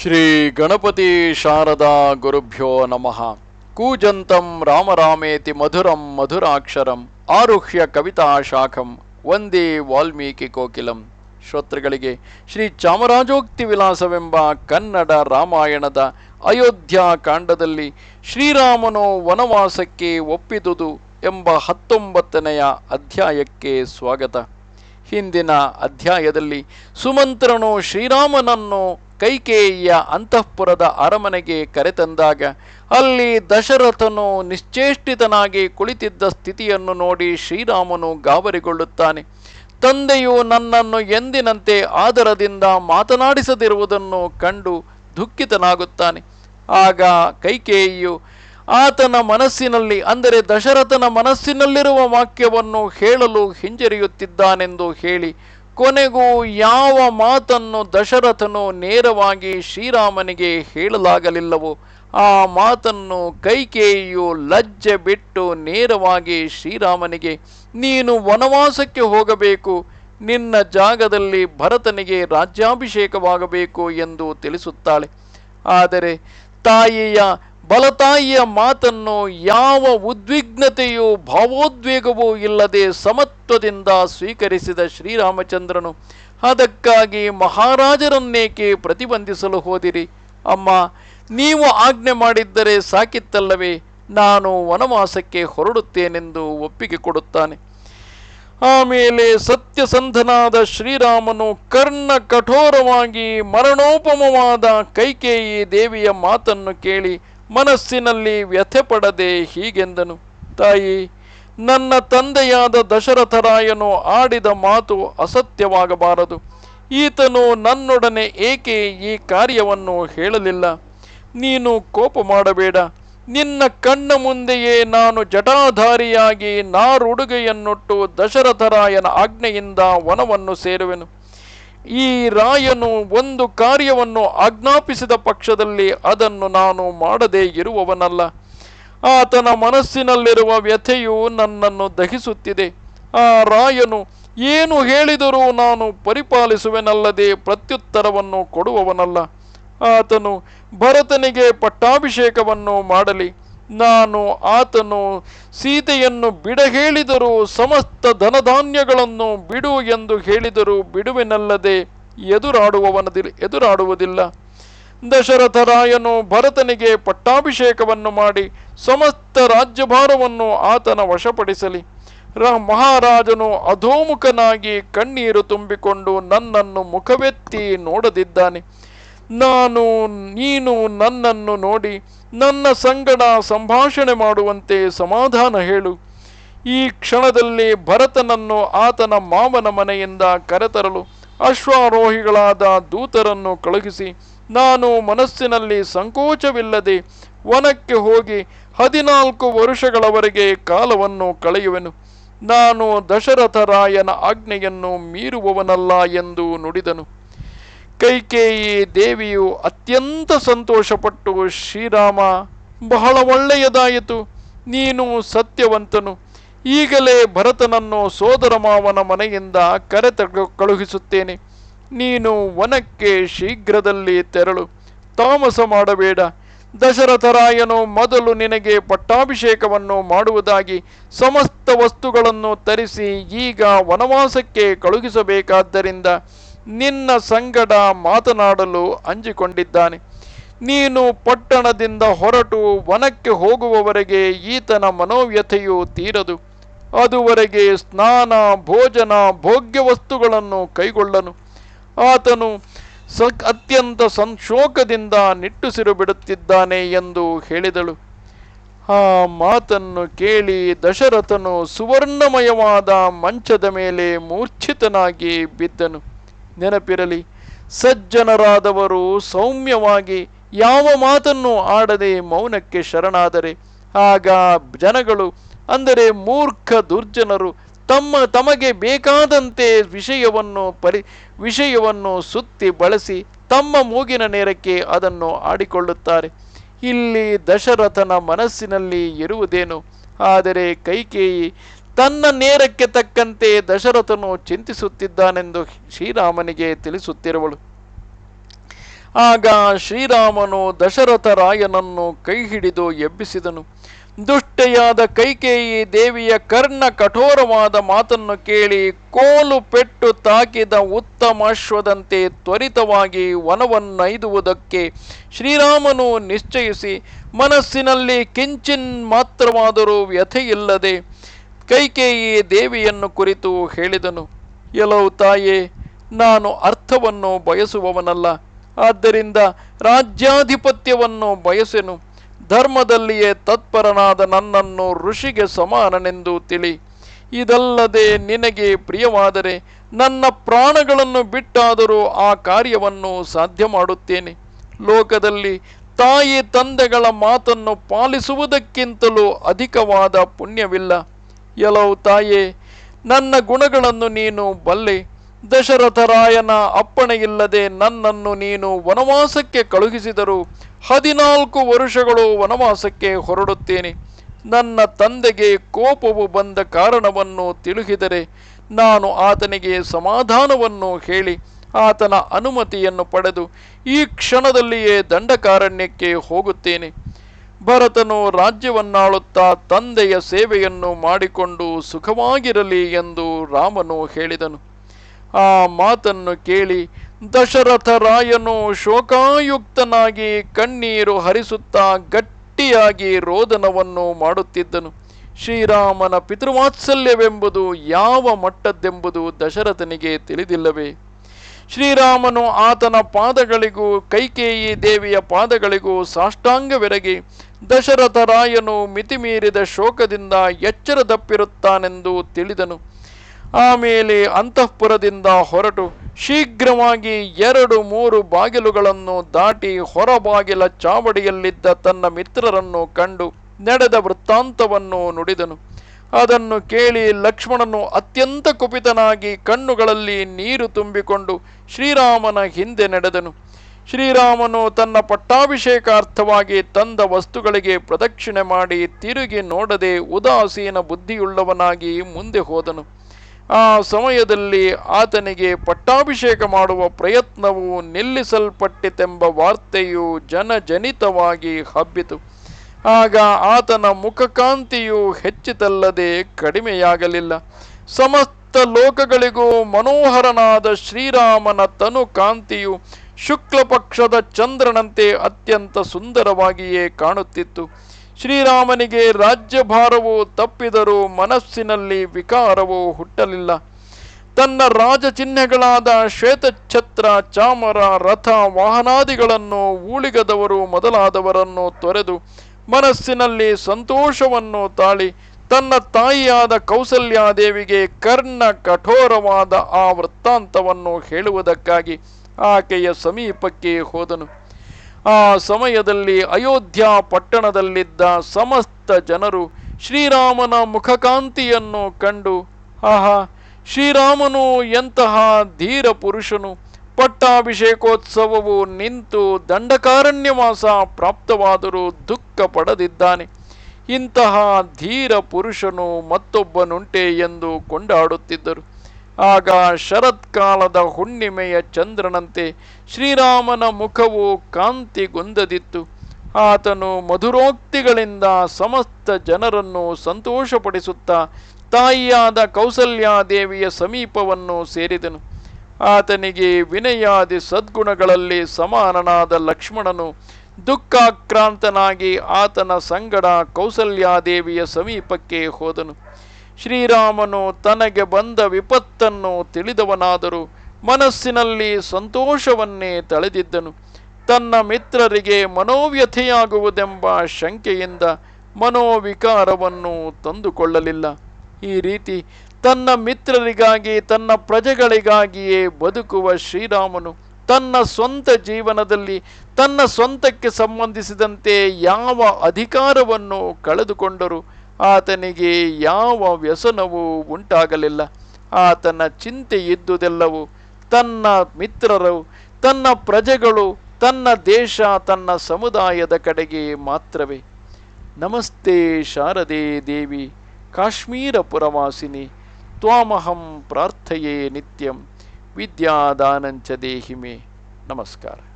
ಶ್ರೀ ಗಣಪತಿ ಶಾರದಾ ಗುರುಭ್ಯೋ ನಮಃ. ಕೂಜಂತಂ ರಾಮರಾಮೇತಿ ಮಧುರಂ ಮಧುರಾಕ್ಷರಂ ಆರುಹ್ಯ ಕವಿತಾ ಶಾಖಂ ವಂದೇ ವಾಲ್ಮೀಕಿ ಕೋಕಿಲಂ. ಶ್ರೋತೃಗಳಿಗೆ ಶ್ರೀ ಚಾಮರಾಜೋಕ್ತಿ ವಿಲಾಸವೆಂಬ ಕನ್ನಡ ರಾಮಾಯಣದ ಅಯೋಧ್ಯ ಕಾಂಡದಲ್ಲಿ ಶ್ರೀರಾಮನು ವನವಾಸಕ್ಕೆ ಒಪ್ಪಿದುದು ಎಂಬ ಹತ್ತೊಂಬತ್ತನೆಯ ಅಧ್ಯಾಯಕ್ಕೆ ಸ್ವಾಗತ. ಹಿಂದಿನ ಅಧ್ಯಾಯದಲ್ಲಿ ಸುಮಂತ್ರನು ಶ್ರೀರಾಮನನ್ನು ಕೈಕೇಯಿಯ ಅಂತಃಪುರದ ಅರಮನೆಗೆ ಕರೆತಂದಾಗ ಅಲ್ಲಿ ದಶರಥನು ನಿಶ್ಚೇಷ್ಟಿತನಾಗಿ ಕುಳಿತಿದ್ದ ಸ್ಥಿತಿಯನ್ನು ನೋಡಿ ಶ್ರೀರಾಮನು ಗಾಬರಿಗೊಳ್ಳುತ್ತಾನೆ. ತಂದೆಯು ನನ್ನನ್ನು ಎಂದಿನಂತೆ ಆದರದಿಂದ ಮಾತನಾಡಿಸದಿರುವುದನ್ನು ಕಂಡು ದುಃಖಿತನಾಗುತ್ತಾನೆ. ಆಗ ಕೈಕೇಯಿಯು, ಆತನ ಮನಸ್ಸಿನಲ್ಲಿ, ಅಂದರೆ ದಶರಥನ ಮನಸ್ಸಿನಲ್ಲಿರುವ ವಾಕ್ಯವನ್ನು ಹೇಳಲು ಹಿಂಜರಿಯುತ್ತಿದ್ದಾನೆಂದು ಹೇಳಿ ಕೊನೆಗೂ ಯಾವ ಮಾತನ್ನು ದಶರಥನು ನೇರವಾಗಿ ಶ್ರೀರಾಮನಿಗೆ ಹೇಳಲಾಗಲಿಲ್ಲವೋ ಆ ಮಾತನ್ನು ಕೈಕೇಯಿಯು ಲಜ್ಜೆ ಬಿಟ್ಟು ನೇರವಾಗಿ ಶ್ರೀರಾಮನಿಗೆ, ನೀನು ವನವಾಸಕ್ಕೆ ಹೋಗಬೇಕು, ನಿನ್ನ ಜಾಗದಲ್ಲಿ ಭರತನಿಗೆ ರಾಜ್ಯಾಭಿಷೇಕವಾಗಬೇಕು ಎಂದು ತಿಳಿಸುತ್ತಾಳೆ. ಆದರೆ ತಾಯಿಯ ಬಲತಾಯಿಯ ಮಾತನ್ನು ಯಾವ ಉದ್ವಿಗ್ನತೆಯೂ ಭಾವೋದ್ವೇಗವೂ ಇಲ್ಲದೆ ಸಮತ್ವದಿಂದ ಸ್ವೀಕರಿಸಿದ ಶ್ರೀರಾಮಚಂದ್ರನು, ಅದಕ್ಕಾಗಿ ಮಹಾರಾಜರನ್ನೇಕೆ ಪ್ರತಿಬಂಧಿಸಲು ಹೋದಿರಿ? ಅಮ್ಮ, ನೀವು ಆಜ್ಞೆ ಮಾಡಿದ್ದರೆ ಸಾಕಿತ್ತಲ್ಲವೇ? ನಾನು ವನವಾಸಕ್ಕೆ ಹೊರಡುತ್ತೇನೆಂದು ಒಪ್ಪಿಗೆ ಕೊಡುತ್ತಾನೆ. ಆಮೇಲೆ ಸತ್ಯಸಂಧನಾದ ಶ್ರೀರಾಮನು ಕರ್ಣ ಕಠೋರವಾಗಿ ಮರಣೋಪಮವಾದ ಕೈಕೇಯಿ ದೇವಿಯ ಮಾತನ್ನು ಕೇಳಿ ಮನಸ್ಸಿನಲ್ಲಿ ವ್ಯಥೆ ಪಡದೆ ಹೀಗೆಂದನು, ತಾಯಿ, ನನ್ನ ತಂದೆಯಾದ ದಶರಥರಾಯನು ಆಡಿದ ಮಾತು ಅಸತ್ಯವಾಗಬಾರದು. ಈತನು ನನ್ನೊಡನೆ ಏಕೆ ಈ ಕಾರ್ಯವನ್ನು ಹೇಳಲಿಲ್ಲ? ನೀನು ಕೋಪ ಮಾಡಬೇಡ. ನಿನ್ನ ಕಣ್ಣ ಮುಂದೆಯೇ ನಾನು ಜಟಾಧಾರಿಯಾಗಿ ನಾರುಡುಗೆಯನ್ನುಟ್ಟು ದಶರಥರಾಯನ ಆಜ್ಞೆಯಿಂದ ವನವನ್ನು ಸೇರುವೆನು. ಈ ರಾಯನು ಒಂದು ಕಾರ್ಯವನ್ನು ಆಜ್ಞಾಪಿಸಿದ ಪಕ್ಷದಲ್ಲಿ ಅದನ್ನು ನಾನು ಮಾಡದೇ ಇರುವವನಲ್ಲ. ಆತನ ಮನಸ್ಸಿನಲ್ಲಿರುವ ವ್ಯಥೆಯು ನನ್ನನ್ನು ದಹಿಸುತ್ತಿದೆ. ಆ ರಾಯನು, ಏನು ಹೇಳಿದರೂ ನಾನು ಪರಿಪಾಲಿಸುವೆನಲ್ಲದೆ ಪ್ರತ್ಯುತ್ತರವನ್ನು ಕೊಡುವವನಲ್ಲ. ಆತನು, ಭರತನಿಗೆ ಪಟ್ಟಾಭಿಷೇಕವನ್ನು ಮಾಡಲಿ. ನಾನು ಆತನು ಸೀತೆಯನ್ನು ಬಿಡ ಹೇಳಿದರೂ ಸಮಸ್ತ ಧನಧಾನ್ಯಗಳನ್ನು ಬಿಡು ಎಂದು ಹೇಳಿದರೂ ಬಿಡುವಿನಲ್ಲದೆ ಎದುರಾಡುವವನದಿ ಎದುರಾಡುವುದಿಲ್ಲ. ದಶರಥರಾಯನು ಭರತನಿಗೆ ಪಟ್ಟಾಭಿಷೇಕವನ್ನು ಮಾಡಿ ಸಮಸ್ತ ರಾಜ್ಯಭಾರವನ್ನು ಆತನ ವಶಪಡಿಸಲಿ. ರ ಮಹಾರಾಜನು ಅಧೋಮುಖನಾಗಿ ಕಣ್ಣೀರು ತುಂಬಿಕೊಂಡು ನನ್ನನ್ನು ಮುಖವೆತ್ತಿ ನೋಡದಿದ್ದಾನೆ. ನಾನು, ನೀನು ನನ್ನನ್ನು ನೋಡಿ ನನ್ನ ಸಂಗಡ ಸಂಭಾಷಣೆ ಮಾಡುವಂತೆ ಸಮಾಧಾನ ಹೇಳು. ಈ ಕ್ಷಣದಲ್ಲಿ ಭರತನನ್ನು ಆತನ ಮಾವನ ಮನೆಯಿಂದ ಕರೆತರಲು ಅಶ್ವಾರೋಹಿಗಳಾದ ದೂತರನ್ನು ಕಳುಹಿಸಿ, ನಾನು ಮನಸ್ಸಿನಲ್ಲಿ ಸಂಕೋಚವಿಲ್ಲದೆ ವನಕ್ಕೆ ಹೋಗಿ ಹದಿನಾಲ್ಕು ವರುಷಗಳವರೆಗೆ ಕಾಲವನ್ನು ಕಳೆಯುವೆನು. ನಾನು ದಶರಥರಾಯನ ಆಜ್ಞೆಯನ್ನು ಮೀರುವವನಲ್ಲ ಎಂದು ನುಡಿದನು. ಕೈಕೇಯಿ ದೇವಿಯು ಅತ್ಯಂತ ಸಂತೋಷಪಟ್ಟು ಶ್ರೀರಾಮ, ಬಹಳ ಒಳ್ಳೆಯದಾಯಿತು, ನೀನು ಸತ್ಯವಂತನು. ಈಗಲೇ ಭರತನನ್ನು ಸೋದರ ಮಾವನ ಮನೆಯಿಂದ ಕರೆತ ಕಳುಹಿಸುತ್ತೇನೆ. ನೀನು ವನಕ್ಕೆ ಶೀಘ್ರದಲ್ಲಿ ತೆರಳು. ತಾಮಸ ಮಾಡಬೇಡ. ದಶರಥರಾಯನು ಮೊದಲು ನಿನಗೆ ಪಟ್ಟಾಭಿಷೇಕವನ್ನು ಮಾಡುವುದಾಗಿ ಸಮಸ್ತ ವಸ್ತುಗಳನ್ನು ತರಿಸಿ ಈಗ ವನವಾಸಕ್ಕೆ ಕಳುಹಿಸಬೇಕಾದ್ದರಿಂದ ನಿನ್ನ ಸಂಗಡ ಮಾತನಾಡಲು ಅಂಜಿಕೊಂಡಿದ್ದಾನೆ. ನೀನು ಪಟ್ಟಣದಿಂದ ಹೊರಟು ವನಕ್ಕೆ ಹೋಗುವವರೆಗೆ ಈತನ ಮನೋವ್ಯಥೆಯು ತೀರದು. ಅದುವರೆಗೆ ಸ್ನಾನ, ಭೋಜನ ಭೋಗ್ಯ ವಸ್ತುಗಳನ್ನು ಕೈಗೊಳ್ಳನು. ಆತನು ಸ ಅತ್ಯಂತ ಸಂಶೋಕದಿಂದ ನಿಟ್ಟುಸಿರು ಬಿಡುತ್ತಿದ್ದಾನೆ ಎಂದು ಹೇಳಿದಳು. ಆ ಮಾತನ್ನು ಕೇಳಿ ದಶರಥನು ಸುವರ್ಣಮಯವಾದ ಮಂಚದ ಮೇಲೆ ಮೂರ್ಛಿತನಾಗಿ ಬಿದ್ದನು. ನೆನಪಿರಲಿ, ಸಜ್ಜನರಾದವರು ಸೌಮ್ಯವಾಗಿ ಯಾವ ಮಾತನ್ನು ಆಡದೆ ಮೌನಕ್ಕೆ ಶರಣಾದರೆ, ಆಗ ಜನಗಳು, ಅಂದರೆ ಮೂರ್ಖ ದುರ್ಜನರು, ತಮ್ಮ ತಮಗೆ ಬೇಕಾದಂತೆ ವಿಷಯವನ್ನು ಪರಿ, ವಿಷಯವನ್ನು ಸುತ್ತಿ ಬಳಸಿ ತಮ್ಮ ಮೂಗಿನ ನೇರಕ್ಕೆ ಅದನ್ನು ಆಡಿಕೊಳ್ಳುತ್ತಾರೆ. ಇಲ್ಲಿ ದಶರಥನ ಮನಸ್ಸಿನಲ್ಲಿ ಇರುವುದೇನು? ಆದರೆ ಕೈಕೇಯಿ ತನ್ನ ನೇರಕ್ಕೆ ತಕ್ಕಂತೆ ದಶರಥನು ಚಿಂತಿಸುತ್ತಿದ್ದಾನೆಂದು ಶ್ರೀರಾಮನಿಗೆ ತಿಳಿಸುತ್ತಿರುವಳು. ಆಗ ಶ್ರೀರಾಮನು ದಶರಥ ರಾಯನನ್ನು ಕೈ ಹಿಡಿದು ಎಬ್ಬಿಸಿದನು. ದುಷ್ಟೆಯಾದ ಕೈಕೇಯಿ ದೇವಿಯ ಕರ್ಣ ಕಠೋರವಾದ ಮಾತನ್ನು ಕೇಳಿ ಕೋಲು ಪೆಟ್ಟು ತಾಕಿದ ಉತ್ತಮ ಅಶ್ವದಂತೆ ತ್ವರಿತವಾಗಿ ವನವನ್ನೈದುವುದಕ್ಕೆ ಶ್ರೀರಾಮನು ನಿಶ್ಚಯಿಸಿ, ಮನಸ್ಸಿನಲ್ಲಿ ಕಿಂಚಿನ್ ಮಾತ್ರವಾದರೂ ವ್ಯಥೆಯಿಲ್ಲದೆ ಕೈಕೇಯಿ ದೇವಿಯನ್ನು ಕುರಿತು ಹೇಳಿದನು ಎಲವು ತಾಯೇ, ನಾನು ಅರ್ಥವನ್ನು ಬಯಸುವವನಲ್ಲ. ಆದ್ದರಿಂದ ರಾಜ್ಯಾಧಿಪತ್ಯವನ್ನು ಬಯಸೆನು. ಧರ್ಮದಲ್ಲಿಯೇ ತತ್ಪರನಾದ ನನ್ನನ್ನು ಋಷಿಗೆ ಸಮಾನನೆಂದು ತಿಳಿ. ಇದಲ್ಲದೆ ನಿನಗೆ ಪ್ರಿಯವಾದರೆ ನನ್ನ ಪ್ರಾಣಗಳನ್ನು ಬಿಟ್ಟಾದರೂ ಆ ಕಾರ್ಯವನ್ನು ಸಾಧ್ಯ ಮಾಡುತ್ತೇನೆ ಲೋಕದಲ್ಲಿ ತಾಯಿ ತಂದೆಗಳ ಮಾತನ್ನು ಪಾಲಿಸುವುದಕ್ಕಿಂತಲೂ ಅಧಿಕವಾದ ಪುಣ್ಯವಿಲ್ಲ. ಎಲವು ತಾಯೇ, ನನ್ನ ಗುಣಗಳನ್ನು ನೀನು ಬಲ್ಲೆ. ದಶರಥರಾಯನ ಅಪ್ಪಣೆಯಿಲ್ಲದೆ ನನ್ನನ್ನು ನೀನು ವನವಾಸಕ್ಕೆ ಕಳುಹಿಸಿದರು ಹದಿನಾಲ್ಕು ವರುಷಗಳು ವನವಾಸಕ್ಕೆ ಹೊರಡುತ್ತೇನೆ. ನನ್ನ ತಂದೆಗೆ ಕೋಪವು ಬಂದ ಕಾರಣವನ್ನು ತಿಳುಹಿದರೆ ನಾನು ಆತನಿಗೆ ಸಮಾಧಾನವನ್ನು ಹೇಳಿ ಆತನ ಅನುಮತಿಯನ್ನು ಪಡೆದು ಈ ಕ್ಷಣದಲ್ಲಿಯೇ ದಂಡಕಾರಣ್ಯಕ್ಕೆ ಹೋಗುತ್ತೇನೆ. ಭರತನು ರಾಜ್ಯವನ್ನಾಳುತ್ತಾ ತಂದೆಯ ಸೇವೆಯನ್ನು ಮಾಡಿಕೊಂಡು ಸುಖವಾಗಿರಲಿ ಎಂದು ರಾಮನು ಹೇಳಿದನು. ಆ ಮಾತನ್ನು ಕೇಳಿ ದಶರಥ ರಾಯನು ಶೋಕಾಯುಕ್ತನಾಗಿ ಕಣ್ಣೀರು ಹರಿಸುತ್ತಾ ಗಟ್ಟಿಯಾಗಿ ರೋದನವನ್ನು ಮಾಡುತ್ತಿದ್ದನು. ಶ್ರೀರಾಮನ ಪಿತೃವಾತ್ಸಲ್ಯವೆಂಬುದು ಯಾವ ಮಟ್ಟದ್ದೆಂಬುದು ದಶರಥನಿಗೆ ತಿಳಿದಿಲ್ಲವೇ? ಶ್ರೀರಾಮನು ಆತನ ಪಾದಗಳಿಗೂ ಕೈಕೇಯಿ ದೇವಿಯ ಪಾದಗಳಿಗೂ ಸಾಷ್ಟಾಂಗವೆರಗಿ ದಶರಥ ರಾಯನು ಮಿತಿಮೀರಿದ ಶೋಕದಿಂದ ಎಚ್ಚರದಪ್ಪಿರುತ್ತಾನೆಂದು ತಿಳಿದನು. ಆಮೇಲೆ ಅಂತಃಪುರದಿಂದ ಹೊರಟು ಶೀಘ್ರವಾಗಿ ಎರಡು ಮೂರು ಬಾಗಿಲುಗಳನ್ನು ದಾಟಿ ಹೊರಬಾಗಿಲ ಚಾವಡಿಯಲ್ಲಿದ್ದ ತನ್ನ ಮಿತ್ರರನ್ನು ಕಂಡು ನಡೆದ ವೃತ್ತಾಂತವನ್ನು ನುಡಿದನು. ಅದನ್ನು ಕೇಳಿ ಲಕ್ಷ್ಮಣನು ಅತ್ಯಂತ ಕುಪಿತನಾಗಿ ಕಣ್ಣುಗಳಲ್ಲಿ ನೀರು ತುಂಬಿಕೊಂಡು ಶ್ರೀರಾಮನ ಹಿಂದೆ ನಡೆದನು. ಶ್ರೀರಾಮನು ತನ್ನ ಪಟ್ಟಾಭಿಷೇಕಾರ್ಥವಾಗಿ ತಂದ ವಸ್ತುಗಳಿಗೆ ಪ್ರದಕ್ಷಿಣೆ ಮಾಡಿ ತಿರುಗಿ ನೋಡದೆ ಉದಾಸೀನ ಬುದ್ಧಿಯುಳ್ಳವನಾಗಿ ಮುಂದೆ ಹೋದನು. ಆ ಸಮಯದಲ್ಲಿ ಆತನಿಗೆ ಪಟ್ಟಾಭಿಷೇಕ ಮಾಡುವ ಪ್ರಯತ್ನವು ನಿಲ್ಲಿಸಲ್ಪಟ್ಟಿತೆಂಬ ವಾರ್ತೆಯು ಜನಜನಿತವಾಗಿ ಹಬ್ಬಿತು. ಆಗ ಆತನ ಮುಖಕಾಂತಿಯು ಹೆಚ್ಚಿತಲ್ಲದೆ ಕಡಿಮೆಯಾಗಲಿಲ್ಲ. ಸಮಸ್ತ ಲೋಕಗಳಿಗೂ ಮನೋಹರನಾದ ಶ್ರೀರಾಮನ ತನು ಕಾಂತಿಯು ಶುಕ್ಲ ಪಕ್ಷದ ಚಂದ್ರನಂತೆ ಅತ್ಯಂತ ಸುಂದರವಾಗಿಯೇ ಕಾಣುತ್ತಿತ್ತು. ಶ್ರೀರಾಮನಿಗೆ ರಾಜ್ಯಭಾರವು ತಪ್ಪಿದರೂ ಮನಸ್ಸಿನಲ್ಲಿ ವಿಕಾರವು ಹುಟ್ಟಲಿಲ್ಲ. ತನ್ನ ರಾಜಚಿಹ್ನೆಗಳಾದ ಶ್ವೇತಛತ್ರ, ಚಾಮರ, ರಥ, ವಾಹನಾದಿಗಳನ್ನು ಊಳಿಗದವರು ಮೊದಲಾದವರನ್ನು ತೊರೆದು ಮನಸ್ಸಿನಲ್ಲಿ ಸಂತೋಷವನ್ನು ತಾಳಿ ತನ್ನ ತಾಯಿಯಾದ ಕೌಸಲ್ಯಾದೇವಿಗೆ ಕರ್ಣ ಕಠೋರವಾದ ಆ ವೃತ್ತಾಂತವನ್ನು ಹೇಳುವುದಕ್ಕಾಗಿ ಆಕೆಯ ಸಮೀಪಕ್ಕೆ ಹೋದನು. ಆ ಸಮಯದಲ್ಲಿ ಅಯೋಧ್ಯ ಪಟ್ಟಣದಲ್ಲಿದ್ದ ಸಮಸ್ತ ಜನರು ಶ್ರೀರಾಮನ ಮುಖಕಾಂತಿಯನ್ನು ಕಂಡು, ಆಹಾ, ಶ್ರೀರಾಮನು ಎಂತಹ ಧೀರ ಪುರುಷನು. ಪಟ್ಟಾಭಿಷೇಕೋತ್ಸವವು ನಿಂತು ದಂಡಕಾರಣ್ಯವಾಸ ಪ್ರಾಪ್ತವಾದರೂ ದುಃಖ ಪಡೆದಿದ್ದಾನೆ. ಇಂತಹ ಧೀರ ಪುರುಷನು ಮತ್ತೊಬ್ಬನುಂಟೆ ಎಂದು ಕೊಂಡಾಡುತ್ತಿದ್ದರು. ಆಗ ಶರತ್ಕಾಲದ ಹುಣ್ಣಿಮೆಯ ಚಂದ್ರನಂತೆ ಶ್ರೀರಾಮನ ಮುಖವು ಕಾಂತಿಗೊಂದದಿತ್ತು ಆತನು ಮಧುರೋಕ್ತಿಗಳಿಂದ ಸಮಸ್ತ ಜನರನ್ನು ಸಂತೋಷಪಡಿಸುತ್ತಾ ತಾಯಿಯಾದ ಕೌಸಲ್ಯಾದೇವಿಯ ಸಮೀಪವನ್ನು ಸೇರಿದನು. ಆತನಿಗೆ ವಿನಯಾದಿ ಸದ್ಗುಣಗಳಲ್ಲಿ ಸಮಾನನಾದ ಲಕ್ಷ್ಮಣನು ದುಃಖಾಕ್ರಾಂತನಾಗಿ ಆತನ ಸಂಗಡ ಕೌಸಲ್ಯಾದೇವಿಯ ಸಮೀಪಕ್ಕೆ ಹೋದನು. ಶ್ರೀರಾಮನು ತನಗೆ ಬಂದ ವಿಪತ್ತನ್ನು ತಿಳಿದವನಾದರೂ ಮನಸ್ಸಿನಲ್ಲಿ ಸಂತೋಷವನ್ನೇ ತಳೆದಿದ್ದನು. ತನ್ನ ಮಿತ್ರರಿಗೆ ಮನೋವ್ಯಥೆಯಾಗುವುದೆಂಬ ಶಂಕೆಯಿಂದ ಮನೋವಿಕಾರವನ್ನು ತಂದುಕೊಳ್ಳಲಿಲ್ಲ. ಈ ರೀತಿ ತನ್ನ ಮಿತ್ರರಿಗಾಗಿ, ತನ್ನ ಪ್ರಜೆಗಳಿಗಾಗಿಯೇ ಬದುಕುವ ಶ್ರೀರಾಮನು ತನ್ನ ಸ್ವಂತ ಜೀವನದಲ್ಲಿ, ತನ್ನ ಸ್ವಂತಕ್ಕೆ ಸಂಬಂಧಿಸಿದಂತೆ ಯಾವ ಅಧಿಕಾರವನ್ನು ಕಳೆದುಕೊಂಡರೂ? ಆತನಿಗೆ ಯಾವ ವ್ಯಸನವೂ ಉಂಟಾಗಲಿಲ್ಲ. ಆತನ ಚಿಂತೆ ಇದ್ದುದೆಲ್ಲವೂ ತನ್ನ ಮಿತ್ರರು, ತನ್ನ ಪ್ರಜೆಗಳು, ತನ್ನ ದೇಶ, ತನ್ನ ಸಮುದಾಯದ ಕಡೆಗೆ ಮಾತ್ರವೇ. ನಮಸ್ತೆ ಶಾರದೆ ದೇವಿ, ಕಾಶ್ಮೀರ ಪುರವಾಸಿನಿ, ತ್ವಾಮಹಂ ಪ್ರಾರ್ಥಯೇ ನಿತ್ಯಂ, ವಿದ್ಯಾದಾನಂಚ ದೇಹಿಮೆ. ನಮಸ್ಕಾರ.